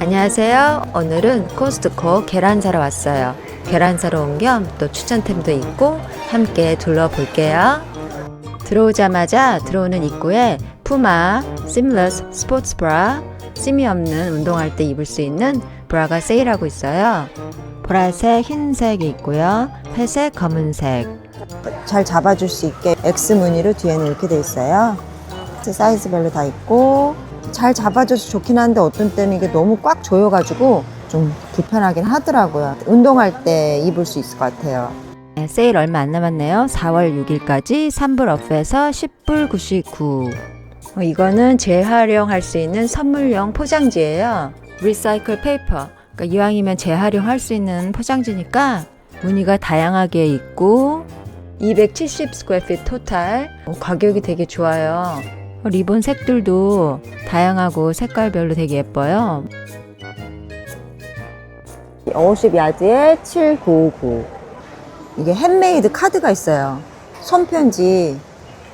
안녕하세요. 오늘은 코스트코 계란 사러 왔어요. 계란 사러 온 겸 또 추천템도 있고 함께 둘러볼게요. 들어오자마자 들어오는 입구에 푸마 심러스 스포츠 브라 심이 없는 운동할 때 입을 수 있는 브라가 세일하고 있어요. 보라색, 흰색이 있고요. 회색, 검은색. 잘 잡아줄 수 있게 X 무늬로 뒤에는 이렇게 돼 있어요. 사이즈별로 다 있고 잘 잡아줘서 좋긴 한데 어떤 때는 이게 너무 꽉 조여가지고 좀 불편하긴 하더라고요. 운동할 때 입을 수 있을 것 같아요. 네, 세일 얼마 안 남았네요. 4월 6일까지 3불 오프에서 10불 99. 어, 이거는 재활용할 수 있는 선물용 포장지예요. 리사이클 페이퍼. 그러니까 이왕이면 재활용할 수 있는 포장지니까 무늬가 다양하게 있고 270 스퀘어핏 토탈. 어, 가격이 되게 좋아요. 어, 리본 색들도 다양하고 색깔별로 되게 예뻐요. 50야드에 799. 이게 핸메이드 카드가 있어요. 손편지.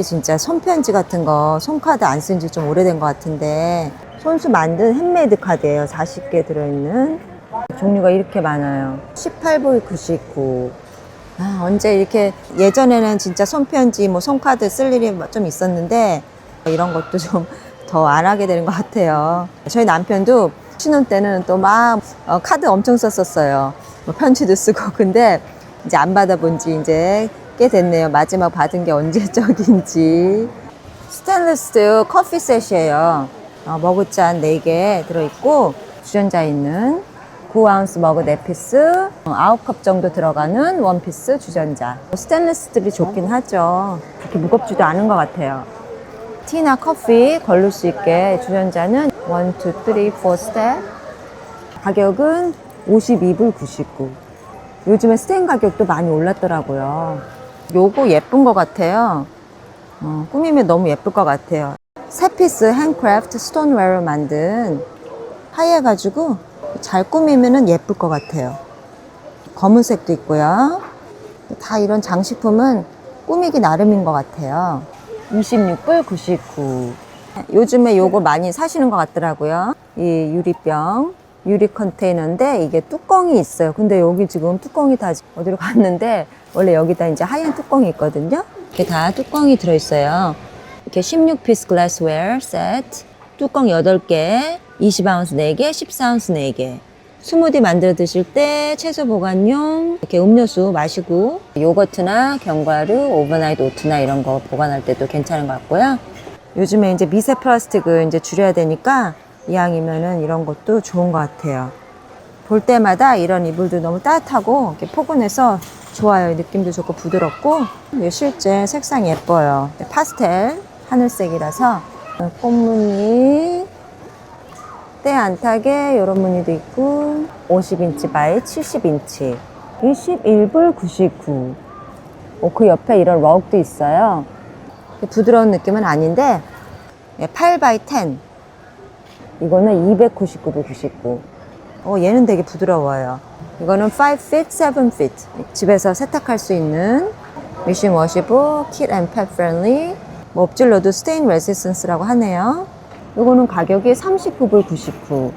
진짜 손편지 같은 거, 손카드 안 쓴 지 좀 오래된 것 같은데, 손수 만든 핸메이드 카드예요. 40개 들어있는. 종류가 이렇게 많아요. 18불 99. 아, 언제 이렇게, 예전에는 진짜 손편지, 뭐 손카드 쓸 일이 뭐좀 있었는데, 이런 것도 좀 더 안 하게 되는 것 같아요. 저희 남편도 신혼 때는 또 막 카드 엄청 썼었어요. 뭐 편지도 쓰고 근데 이제 안 받아본 지 이제 꽤 됐네요. 마지막 받은 게 언제적인지. 스테인리스 커피 셋이에요. 어, 머그잔 4개 들어있고 주전자 있는 9아운스 머그 4피스, 9컵 정도 들어가는 원피스 주전자. 스테인리스 들이 좋긴 하죠. 그렇게 무겁지도 않은 것 같아요. 티나 커피 걸릴 수 있게 주전자는 1, 2, 3, 4 스텝. 가격은 52불 99. 요즘에 스테인 가격도 많이 올랐더라고요. 요거 예쁜 것 같아요. 어, 꾸미면 너무 예쁠 것 같아요. 세 피스 핸크래프트 스톤웨어로 만든 하얘 가지고 잘 꾸미면 예쁠 것 같아요. 검은색도 있고요. 다 이런 장식품은 꾸미기 나름인 것 같아요. 26불 99. 요즘에 요거 많이 사시는 것 같더라고요. 이 유리병, 유리 컨테이너인데 이게 뚜껑이 있어요. 근데 여기 지금 뚜껑이 다 어디로 갔는데 원래 여기다 이제 하얀 뚜껑이 있거든요. 이게 다 뚜껑이 들어있어요. 이렇게 16피스 글라스웨어 세트, 뚜껑 8개, 20아운스 4개, 14아운스 4개. 스무디 만들어 드실 때 채소 보관용 이렇게 음료수 마시고 요거트나 견과류, 오버나이트 오트나 이런 거 보관할 때도 괜찮은 것 같고요. 요즘에 이제 미세 플라스틱을 이제 줄여야 되니까 이왕이면은 이런 것도 좋은 것 같아요. 볼 때마다 이런 이불도 너무 따뜻하고 이렇게 포근해서 좋아요. 느낌도 좋고 부드럽고 실제 색상 예뻐요. 파스텔 하늘색이라서 꽃무늬 때 안 타게 이런 무늬도 있고 50인치 바이 70인치 21불 99. 오, 그 옆에 이런 럭도 있어요. 부드러운 느낌은 아닌데 8 바이 10 이거는 299불 99. 어, 얘는 되게 부드러워요. 이거는 5 feet, 7 feet. 집에서 세탁할 수 있는 미신 워시블, 킷앤 펫 프렌리. 뭐 엎질러도 스테인 레지스턴스라고 하네요. 이거는 가격이 39불 99.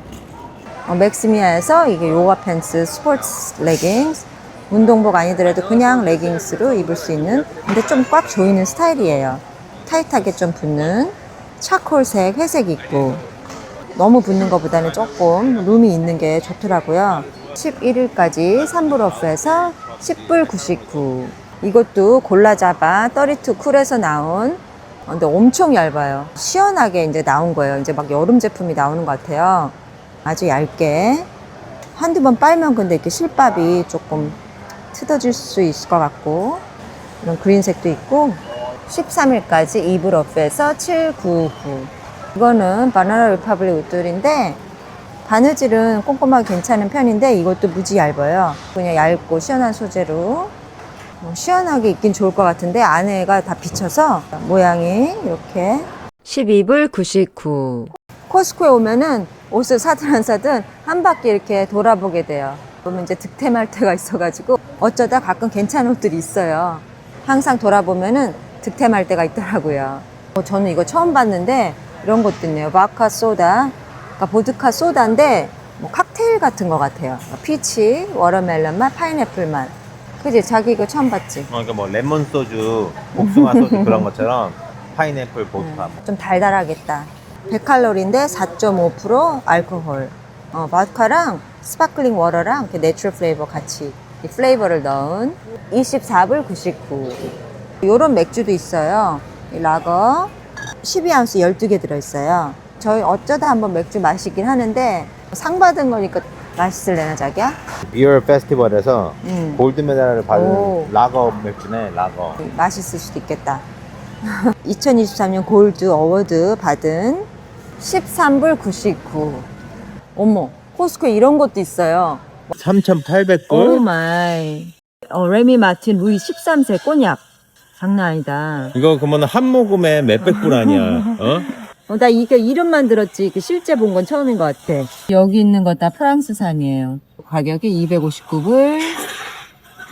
어, 맥스미아에서 이게 요가 팬츠, 스포츠 레깅스, 운동복 아니더라도 그냥 레깅스로 입을 수 있는 근데 좀 꽉 조이는 스타일이에요. 타이트하게 좀 붙는 차콜색, 회색 있고 너무 붙는 것보다는 조금 룸이 있는 게 좋더라고요. 11일까지 3불 오프에서 10불 99. 이것도 골라잡아 32 쿨에서 나온 어, 근데 엄청 얇아요. 시원하게 이제 나온 거예요. 이제 막 여름 제품이 나오는 것 같아요. 아주 얇게. 한두 번 빨면 근데 이렇게 실밥이 조금 트어질 수 있을 것 같고. 이런 그린색도 있고. 13일까지 2불 오프에서 799. 이거는 바나나 리퍼블릭 옷들인데 바느질은 꼼꼼하게 괜찮은 편인데 이것도 무지 얇아요. 그냥 얇고 시원한 소재로 뭐 시원하게 입긴 좋을 것 같은데 안에가 다 비쳐서 모양이 이렇게 12불 99. 코스코에 오면은 옷을 사든 안 사든 한 바퀴 이렇게 돌아보게 돼요. 그러면 이제 득템할 때가 있어가지고 어쩌다 가끔 괜찮은 옷들이 있어요. 항상 돌아보면은 득템할 때가 있더라고요. 어, 저는 이거 처음 봤는데 이런 것도 있네요. 바카 소다. 그러니까 보드카 소다인데 뭐 칵테일 같은 것 같아요. 피치, 워터멜론 맛, 파인애플 맛. 그지? 자기 이거 처음 봤지? 어, 그러니까 뭐 레몬 소주, 복숭아 소주 그런 것처럼 파인애플 보드카. 좀 달달하겠다. 100칼로리인데 4.5% 알코올. 어, 마카랑 스파클링 워터랑 이렇게 내추럴 플레이버 같이 이 플레이버를 넣은 24불 99. 요런 맥주도 있어요. 이 라거 12아운스 12개 들어있어요. 저희 어쩌다 한번 맥주 마시긴 하는데 상 받은 거니까 맛있을래나 자기야? 비어 페스티벌에서 음. 골드 메달을 받은 오. 라거 맥주네, 라거. 맛있을 수도 있겠다. 2023년 골드 어워드 받은 13불 99. 어머, 코스코에 이런 것도 있어요. 3,800불? 오 마이. 어, 레미 마틴 루이 13세 꼬냑. 장난 아니다. 이거 그러면 한 모금에 몇백 불 아니야, 어? 어, 나 이게 이름만 들었지. 그 실제 본 건 처음인 것 같아. 여기 있는 거 다 프랑스산이에요. 가격이 259불,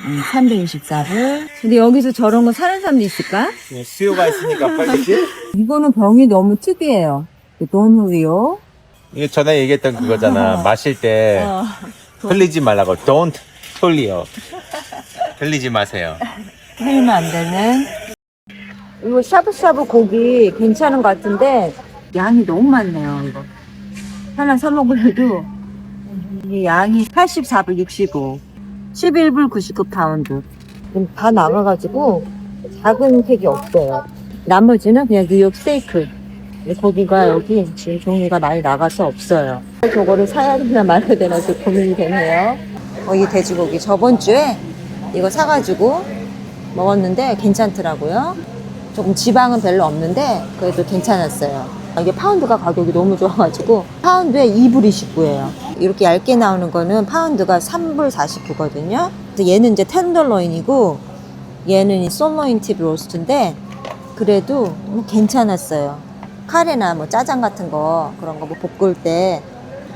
음, 324불. 근데 여기서 저런 거 사는 사람도 있을까? 수요가 있으니까 빨리 이거는 병이 너무 특이해요. 돈후리오. 이게 전에 얘기했던 그거잖아. 마실 때 어. 흘리지 말라고. Don't 흘리요. 흘리지 마세요. 흘리면 안 되는. 이거 샤브샤브 고기 괜찮은 것 같은데 양이 너무 많네요. 이거 하나 사 먹으려도 이 양이 84불 65, 11불 99 파운드. 지금 다 나가가지고 작은 팩이 없어요. 나머지는 그냥 뉴욕 스테이크. 고기가 여기 지금 종류가 많이 나가서 없어요. 저거를 사야 되나 말아야 되나 좀 고민이 되네요. 어, 이 돼지고기 저번 주에 이거 사가지고 먹었는데 괜찮더라고요. 조금 지방은 별로 없는데 그래도 괜찮았어요. 이게 파운드가 가격이 너무 좋아가지고 파운드에 2불 29예요. 이렇게 얇게 나오는 거는 파운드가 3불 49거든요. 얘는 이제 텐더로인이고 얘는 이 솔로인 팁 로스트인데 그래도 뭐 괜찮았어요. 카레나 뭐 짜장 같은 거 그런 거 뭐 볶을 때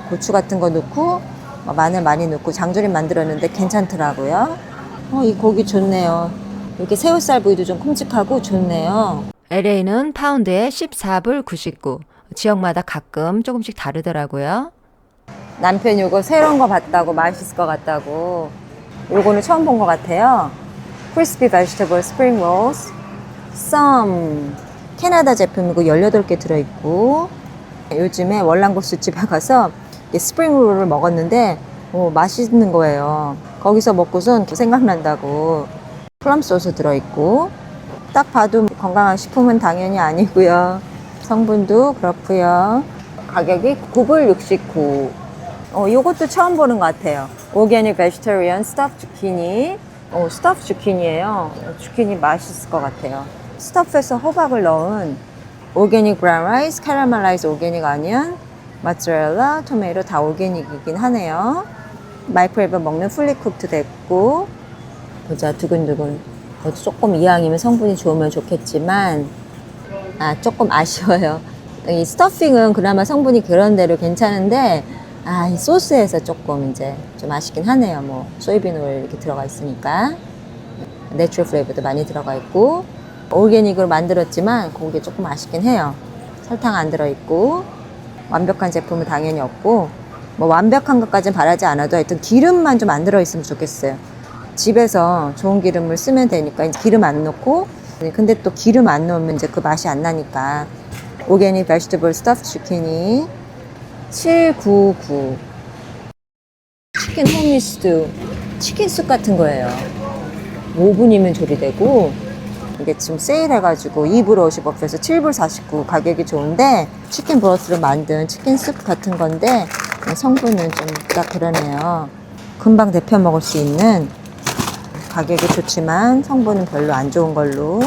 고추 같은 거 넣고 뭐 마늘 많이 넣고 장조림 만들었는데 괜찮더라고요. 어, 이 고기 좋네요. 이렇게 새우살 부위도 좀 큼직하고 좋네요. LA는 파운드에 14불 99. 지역마다 가끔 조금씩 다르더라고요. 남편이 이거 새로운 거 봤다고 맛있을 것 같다고. 요거는 처음 본 것 같아요. 크리스피 베지터블 스프링 롤스. 썸. 캐나다 제품이고 18개 들어있고. 요즘에 월남국수 집에 가서 이 스프링 롤을 먹었는데 오, 맛있는 거예요. 거기서 먹고선 생각난다고. 플럼 소스 들어있고. 딱 봐도 건강한 식품은 당연히 아니고요. 성분도 그렇고요. 가격이 9불 69. 어, 요것도 처음 보는 것 같아요. 오게닉 베지터리언 스타프 주키니. 어, 스타프 주키니예요. 주키니 맛있을 것 같아요. 스타프에서 호박을 넣은 오게닉 브라운 라이스, 캐러멜라이즈 오게닉 아니언, 모짜렐라, 토메이토 다 오게닉이긴 하네요. 마이크로웨이브 먹는 풀리 쿡도 됐고 보자 두근두근 그래도 조금 이왕이면 성분이 좋으면 좋겠지만 아 조금 아쉬워요. 이 스터핑은 그나마 성분이 그런 대로 괜찮은데 아 이 소스에서 조금 이제 좀 아쉽긴 하네요. 뭐 소이빈 오일 이렇게 들어가 있으니까. 내추럴 플레이버도 많이 들어가 있고 오르게닉으로 만들었지만 그게 조금 아쉽긴 해요. 설탕 안 들어있고 완벽한 제품은 당연히 없고 뭐 완벽한 것까지는 바라지 않아도 하여튼 기름만 좀 안 들어있으면 좋겠어요 집에서 좋은 기름을 쓰면 되니까 기름 안 넣고 근데 또 기름 안 넣으면 이제 그 맛이 안 나니까 오게닉 베지터블 스타프 주키니 799 치킨 홈미스도 치킨 숲 같은 거예요. 5분이면 조리되고 이게 지금 세일해가지고 2불 50억에서 7불 49 가격이 좋은데 치킨 브로스로 만든 치킨 숲 같은 건데 성분은 좀 딱 그러네요. 금방 데펴 먹을 수 있는 가격이 좋지만 성분은 별로 안 좋은 걸로.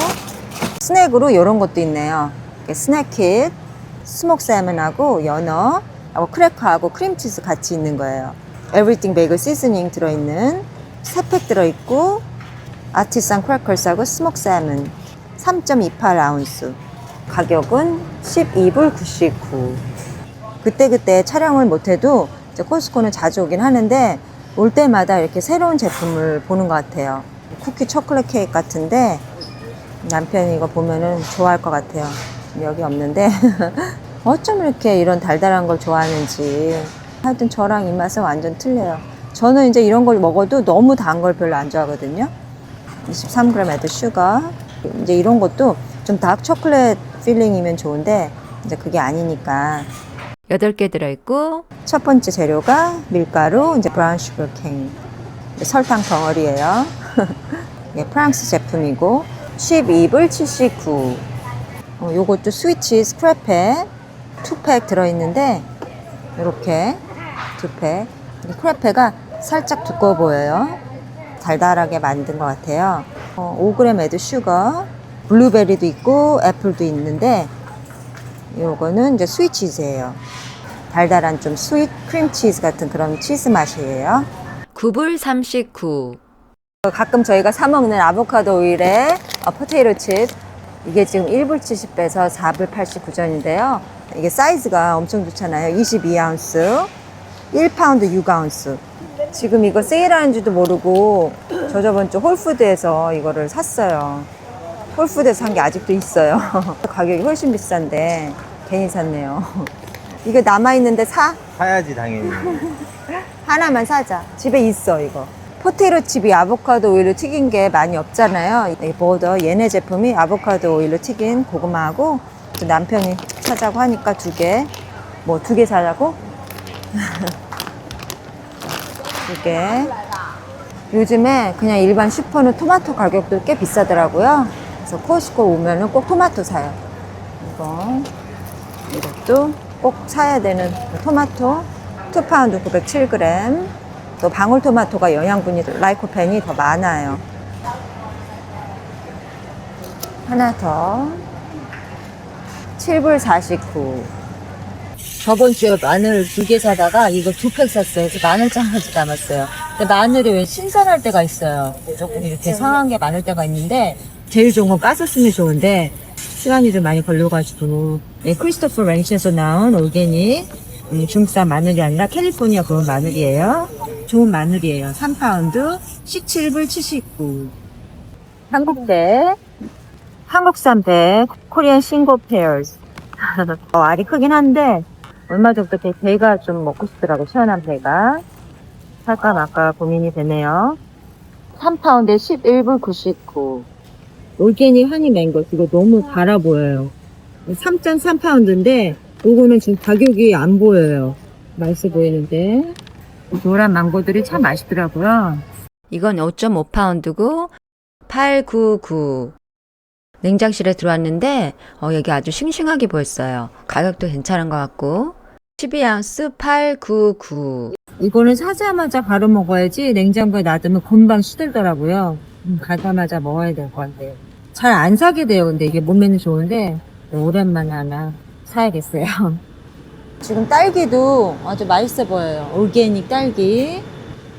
스낵으로 이런 것도 있네요. 스낵킷 스모크 살몬하고 연어 하고 크래커하고 크림치즈 같이 있는 거예요. 에브리띵 베이글 시즈닝 들어있는 세팩 들어있고 아티산 크래커스하고 스모크 살몬 3.28아운스 가격은 12불 99 그때그때 촬영을 못해도 코스코는 자주 오긴 하는데 올 때마다 이렇게 새로운 제품을 보는 것 같아요. 쿠키 초콜릿 케이크 같은데 남편이 이거 보면은 좋아할 것 같아요. 여기 없는데 어쩜 이렇게 이런 달달한 걸 좋아하는지 하여튼 저랑 입맛은 완전 틀려요. 저는 이제 이런 걸 먹어도 너무 단 걸 별로 안 좋아하거든요. 23g 애드 슈가. 이제 이런 것도 좀 다크 초콜릿 필링이면 좋은데 이제 그게 아니니까 8개 들어있고 첫 번째 재료가 밀가루, 이제 브라운 슈거 케인. 이제 설탕 덩어리예요. 이게 프랑스 제품이고 12불 79. 어, 요것도 스위치 스크래페 2팩 들어있는데 이렇게 두 팩. 이 크래페가 살짝 두꺼워 보여요. 달달하게 만든 것 같아요. 어, 5g 에드 슈거, 블루베리도 있고 애플도 있는데 요거는 이제 스위치즈예요. 달달한 좀 스윗 크림 치즈 같은 그런 치즈 맛이에요. 9불 39. 가끔 저희가 사 먹는 아보카도 오일에 어, 포테이로 칩 이게 지금 1불 70배에서 4불 89전인데요. 이게 사이즈가 엄청 좋잖아요. 22아운스, 1파운드 6아운스. 지금 이거 세일하는지도 모르고 저 저번 주 홀푸드에서 이거를 샀어요. 홀푸드에서 산게 아직도 있어요. 가격이 훨씬 비싼데 괜히 샀네요. 이거 남아있는데 사? 사야지 당연히. 하나만 사자. 집에 있어, 이거. 포테이로 칩이 아보카도 오일로 튀긴 게 많이 없잖아요. 이 보더 얘네 제품이 아보카도 오일로 튀긴 고구마하고 또 남편이 사자고 하니까 두 개. 뭐 두 개 사자고? 두 개. 요즘에 그냥 일반 슈퍼는 토마토 가격도 꽤 비싸더라고요. 그래서 코스코 오면은 꼭 토마토 사요. 이거. 이것도 꼭 사야 되는 토마토. 2파운드 907g 또 방울토마토가 영양분이 라이코펜이 더 많아요. 하나 더. 7불 49 저번 주에 마늘 두 개 사다가 이거 두 팩 샀어요. 그래서 마늘 장아찌 담았어요. 근데 마늘이 왜 신선할 때가 있어요. 조금 이렇게 상한 게 많을 때가 있는데 제일 좋은 건 으면 좋은데 시간이 좀 많이 걸려가지고. 네, 크리스토퍼 랭시에서 나온 올게닉 음, 중국산 마늘이 아니라 캘리포니아 그런 마늘이에요. 좋은 마늘이에요. 3파운드 17불 79 한국배 한국산 배 코리안 싱고 페어스 어, 알이 크긴 한데 얼마 전부터 배, 배가 좀 먹고 싶더라고 시원한 배가. 살까 말까 고민이 되네요. 3파운드에 11불 99 올게닉 하니 맹고 이거 너무 달아 보여요. 3.3파운드인데 요거는 지금 가격이 안 보여요. 맛있어 보이는데. 노란 망고들이 참 맛있더라고요. 이건 5.5파운드고 899. 냉장실에 들어왔는데 어, 여기 아주 싱싱하게 보였어요. 가격도 괜찮은 것 같고. 12아운스 899. 이거는 사자마자 바로 먹어야지 냉장고에 놔두면 금방 시들더라고요. 음, 가자마자 먹어야 될 건데 잘 안 사게 돼요. 근데 이게 몸에는 좋은데 오랜만에 하나 사야겠어요. 지금 딸기도 아주 맛있어 보여요. 올게닉 딸기.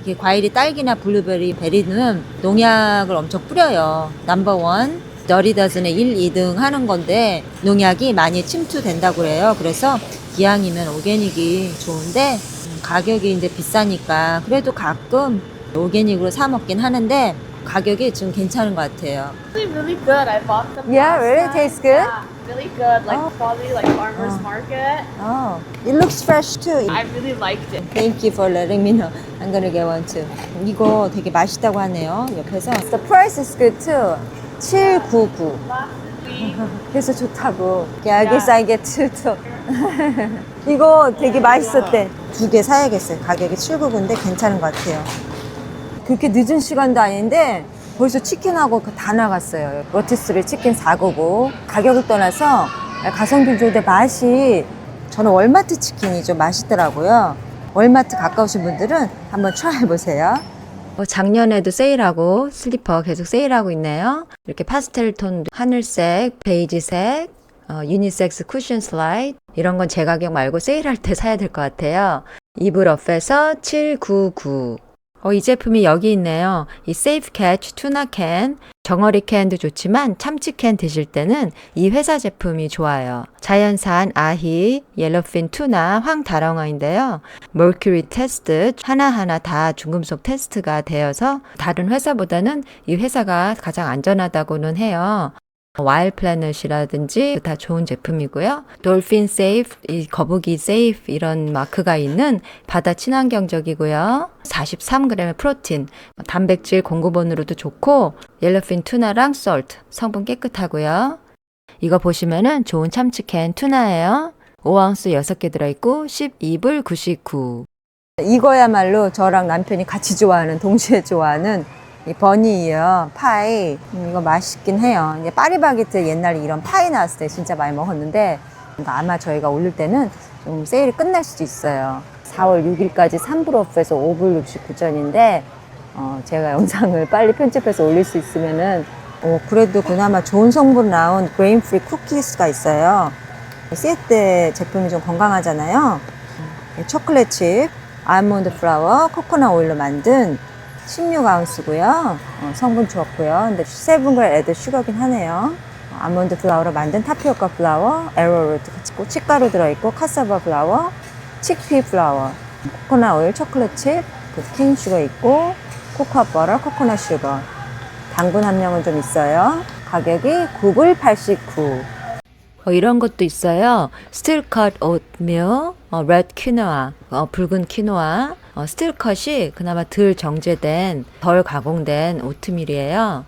이게 과일이 딸기나 블루베리, 베리는 농약을 엄청 뿌려요. 넘버원 너리다즈는 1, 2등 하는 건데 농약이 많이 침투된다고 그래요. 그래서 기왕이면 오게닉이 좋은데 음, 가격이 이제 비싸니까 그래도 가끔 오게닉으로 사 먹긴 하는데 가격이 좀 괜찮은 것 같아요. Really, really good. I bought them. Yeah, last really tastes good? Yeah, really good. Like Oh. quality, like farmers Oh. market. Oh, it looks fresh too. I really liked it. Thank you for letting me know. I'm gonna get one too. 이거 되게 맛있다고 하네요. 옆에서. The price is good too. 799. Last week, 그래서 좋다고. Yeah, I guess I get two too. 이거 되게 맛있었대. 두 개 사야겠어요. 가격이 799인데 괜찮은 것 같아요. 그렇게 늦은 시간도 아닌데 벌써 치킨하고 그다 나갔어요. 로티스를 치킨 499. 가격을 떠나서 가성비 좋은데 맛이 저는 월마트 치킨이 좀 맛있더라고요. 월마트 가까우신 분들은 한번 트라이 해보세요. 어, 작년에도 세일하고 슬리퍼 계속 세일하고 있네요. 이렇게 파스텔 톤 하늘색, 베이지색, 어, 유니섹스 쿠션 슬라이드 이런 건 제 가격 말고 세일할 때 사야 될 것 같아요. 이불 업에서 799. 어, 이 제품이 여기 있네요. 이 세이프 캐치 투나 캔. 정어리 캔도 좋지만 참치 캔 드실 때는 이 회사 제품이 좋아요. 자연산 아히, 옐로핀 투나, 황다랑어인데요. 멀큐리 테스트 하나하나 다 중금속 테스트가 되어서 다른 회사보다는 이 회사가 가장 안전하다고는 해요. 와일 플래닛이라든지 다 좋은 제품이고요. 돌핀 세이프, 이 거북이 세이프 이런 마크가 있는 바다 친환경적이고요. 43g의 프로틴, 단백질 공급원으로도 좋고 옐로핀 투나랑 솔트 성분 깨끗하고요. 이거 보시면은 좋은 참치캔 투나예요. 5盎스 6개 들어있고 12불 99. 이거야말로 저랑 남편이 같이 좋아하는, 동시에 좋아하는 이 버니예요. 파이. 음, 이거 맛있긴 해요. 이제 파리바게트 옛날에 이런 파이 나왔을 때 진짜 많이 먹었는데 아마 저희가 올릴 때는 좀 세일이 끝날 수도 있어요. 4월 6일까지 3불 오프에서 5불 69전인데 어, 제가 영상을 빨리 편집해서 올릴 수 있으면은 어, 그래도 그나마 좋은 성분 나온 그레인 프리 쿠키스가 있어요. 시에때 제품이 좀 건강하잖아요. 음, 초콜릿 칩, 아몬드 플라워, 코코넛 오일로 만든 16아운스고요. 성분 좋았고요. 근데 7g 애드 슈거긴 하네요. 어, 아몬드 플라워로 만든 타피오카 플라워, 에로루트 있고 치가루 들어있고 카사바 플라워, 칙피 플라워, 코코넛 오일, 초콜릿 칩, 킹 슈거 있고 코코아 버터, 코코넛 슈거. 당분 함량은 좀 있어요. 가격이 9불 89. 어, 이런 것도 있어요. 스틸 컷 오트밀, 어, 레드 퀴노아, 어, 붉은 키노아. 어, 스틸컷이 그나마 덜 정제된, 덜 가공된 오트밀이에요.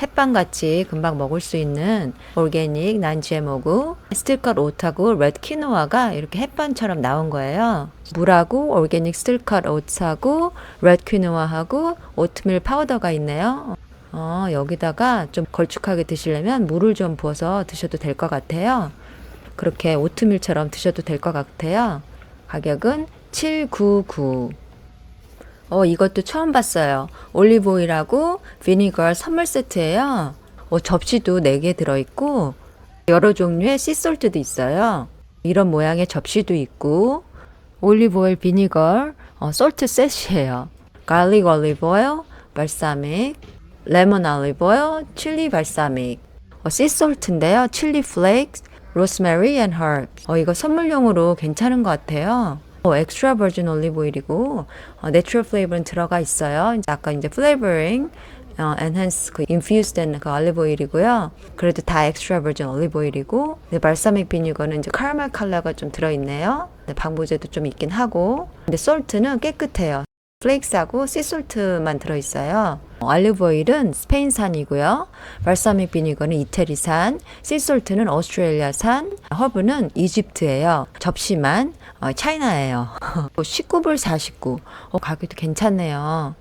햇반같이 금방 먹을 수 있는 올게닉 난GMO고 스틸컷 오트하고 레드 키노아가 이렇게 햇반처럼 나온 거예요. 물하고 올게닉 스틸컷 오트하고 레드 키노아하고 오트밀 파우더가 있네요. 어, 여기다가 좀 걸쭉하게 드시려면 물을 좀 부어서 드셔도 될 것 같아요. 그렇게 오트밀처럼 드셔도 될 것 같아요. 가격은 799. 어, 이것도 처음 봤어요. 올리브오일하고 비니거 선물 세트예요. 어, 접시도 4개 들어있고 여러 종류의 씨솔트도 있어요. 이런 모양의 접시도 있고 올리브오일 비니거 어, 솔트 셋이에요. 갈릭 올리브오일, 발사믹, 레몬 올리브오일, 칠리 발사믹, 어, 씨솔트인데요. 칠리 플레이크, 로스메리 앤 허브. 어, 이거 선물용으로 괜찮은 것 같아요. 어, 엑스트라 버진 올리브 오일이고 어, 내추럴 플레이버는 들어가 있어요. 이제 아까 이제 플레이버링 어, 엔හන්스 그 인퓨스된 그 올리브 오일이고요. 그래도 다 엑스트라 버진 올리브 오일이고 네, 발사믹 비니거는 이제 카라멜 컬러가 좀 들어 있네요. 네, 방부제도 좀 있긴 하고 근데 솔트는 깨끗해요. 플레이크스하고 씨솔트만 들어 있어요. 올리브 오일은 스페인산이고요. 발사믹 비니거는 이태리산, 씨솔트는 오스트레일리아산, 허브는 이집트예요. 접시만 어, 차이나예요. 19불 49. 어, 가격도 괜찮네요.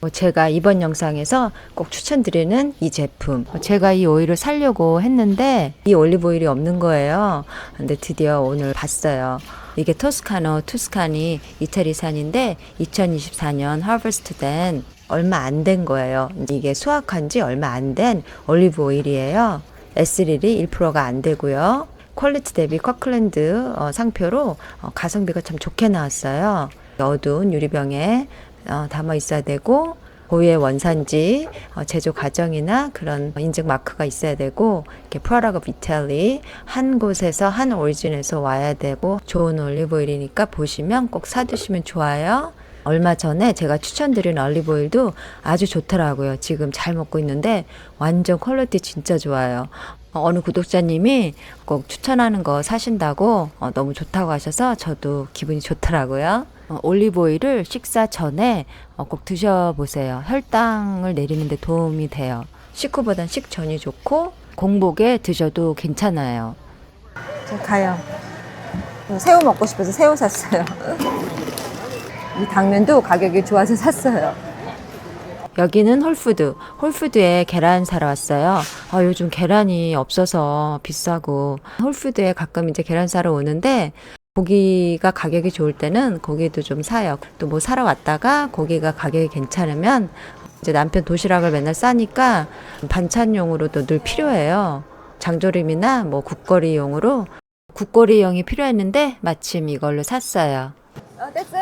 어, 제가 이번 영상에서 꼭 추천드리는 이 제품. 어, 제가 이 오일을 사려고 했는데 이 올리브 오일이 없는 거예요. 근데 드디어 오늘 봤어요. 이게 토스카노 투스카니 이태리산인데 2024년 하버스트 된 얼마 안 된 거예요. 이게 수확한 지 얼마 안 된 올리브 오일이에요. 에스릴이 1%가 안 되고요. 퀄리티 대비 커클랜드 어, 상표로 어, 가성비가 참 좋게 나왔어요. 어두운 유리병에 어, 담아 있어야 되고 고유의 원산지, 어, 제조 과정이나 그런 인증 마크가 있어야 되고 이렇게 프라라가 비탈리 한 곳에서 한 오리진에서 와야 되고 좋은 올리브오일이니까 보시면 꼭 사두시면 좋아요. 얼마 전에 제가 추천드린 올리브오일도 아주 좋더라고요. 지금 잘 먹고 있는데 완전 퀄리티 진짜 좋아요. 어, 어느 구독자님이 꼭 추천하는 거 사신다고 어, 너무 좋다고 하셔서 저도 기분이 좋더라고요. 어, 올리브오일을 식사 전에 어, 꼭 드셔보세요. 혈당을 내리는데 도움이 돼요. 식후보단 식전이 좋고 공복에 드셔도 괜찮아요. 자, 가요. 새우 먹고 싶어서 새우 샀어요. 이 당면도 가격이 좋아서 샀어요. 여기는 홀푸드. 홀푸드에 계란 사러 왔어요. 아, 요즘 계란이 없어서 비싸고 홀푸드에 가끔 이제 계란 사러 오는데 고기가 가격이 좋을 때는 고기도 좀 사요. 또 뭐 사러 왔다가 고기가 가격이 괜찮으면 이제 남편 도시락을 맨날 싸니까 반찬용으로도 늘 필요해요. 장조림이나 뭐 국거리용으로 국거리용이 필요했는데 마침 이걸로 샀어요. 어, 됐어?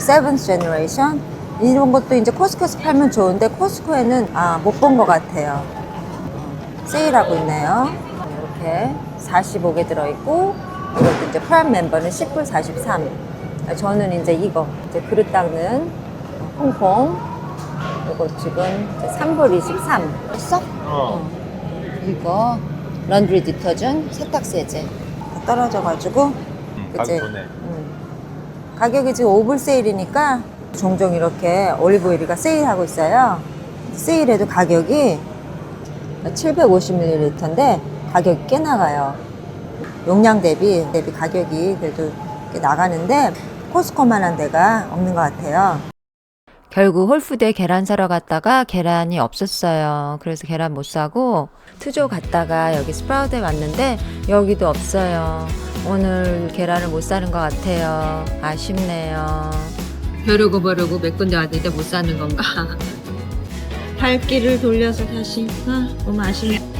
세븐스 제너레이션 이런 것도 이제 코스코에서 팔면 좋은데 코스코에는 아, 못 본 것 같아요. 어, 세일하고 있네요. 이렇게 45개 들어있고 이것도 이제 프라임 멤버는 10불 43. 저는 이제 이거 이제 그릇 닦는 퐁퐁 이거 지금 3불 23. 했어? 어. 이거 런드리 디터전 세탁 세제 떨어져가지고 음, 그치? 음. 가격이 지금 5불 세일이니까 종종 이렇게 올리브오일이가 세일하고 있어요. 세일해도 가격이 750ml인데 가격이 꽤 나가요. 용량 대비 대비 가격이 그래도 꽤 나가는데 코스코만 한 데가 없는 것 같아요. 결국 홀푸드에 계란 사러 갔다가 계란이 없었어요. 그래서 계란 못 사고 투조 갔다가 여기 스프라우드에 왔는데 여기도 없어요. 오늘 계란을 못 사는 것 같아요. 아쉽네요. 벼르고 벼르고 몇 군데 왔는데 못 사는 건가? 발 길을 돌려서 다시 아, 너무 아쉽네.